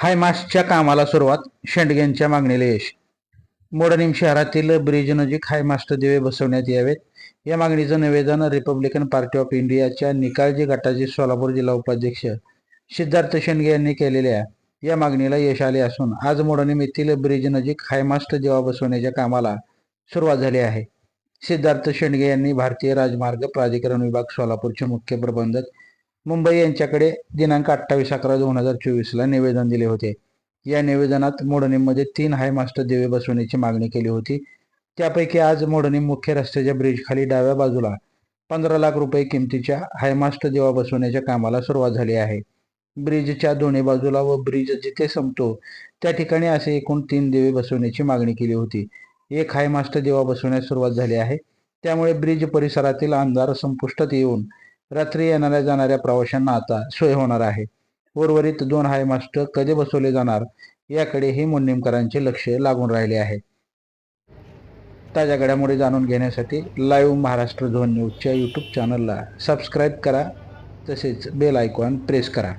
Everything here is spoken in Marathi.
हायमास्टच्या कामाला सुरुवात शेंडगेंच्या मागणीला यश. मोडनीम शहरातील ब्रिज नजीक हायमास्ट दिवे बसवण्यात यावेत. या मागणीचं निवेदन रिपब्लिकन पार्टी ऑफ इंडियाच्या निकाळजी गटाचे सोलापूर जिल्हा उपाध्यक्ष सिद्धार्थ शेंडगे यांनी केलेल्या या मागणीला यश आले असून आज मोडनीम येथील ब्रिज नजीक हायमास्ट दिवा बसवण्याच्या कामाला सुरुवात झाली आहे. सिद्धार्थ शेंडगे यांनी भारतीय राजमार्ग प्राधिकरण विभाग सोलापूरचे मुख्य प्रबंधक मुंबई यांच्याकडे दिनांक अठ्ठावीस अकरा दोन हजार चोवीसला निवेदन दिले होते. या निवेदनात मोडणीमध्ये तीन हायमास्टर दिवे बसवण्याची मागणी केली होती. त्यापैकी आज मोडणी मुख्य रस्त्याच्या ब्रिजखाली डाव्या बाजूला पंधरा लाख रुपये किमतीच्या हायमास्ट देवा बसवण्याच्या कामाला सुरुवात झाली आहे. ब्रिजच्या दोन्ही बाजूला व ब्रिज जिथे संपतो त्या ठिकाणी असे एकूण तीन देवे बसवण्याची मागणी केली होती. एक हायमास्ट देवा बसवण्यास सुरुवात झाली आहे. त्यामुळे ब्रिज परिसरातील अंधार संपुष्टात येऊन रात्री येणाऱ्या जाणाऱ्या प्रवाशांना आता सोय होणार आहे. उर्वरित दोन हायमास्टर कधी बसवले जाणार याकडेही मुन्नीमकरांचे लक्ष लागून राहिले आहे. ताज्या घडामोडी जाणून घेण्यासाठी लाईव्ह महाराष्ट्र झोन न्यूजच्या यूट्यूब चॅनलला सबस्क्राईब करा. तसेच बेल आयकॉन प्रेस करा.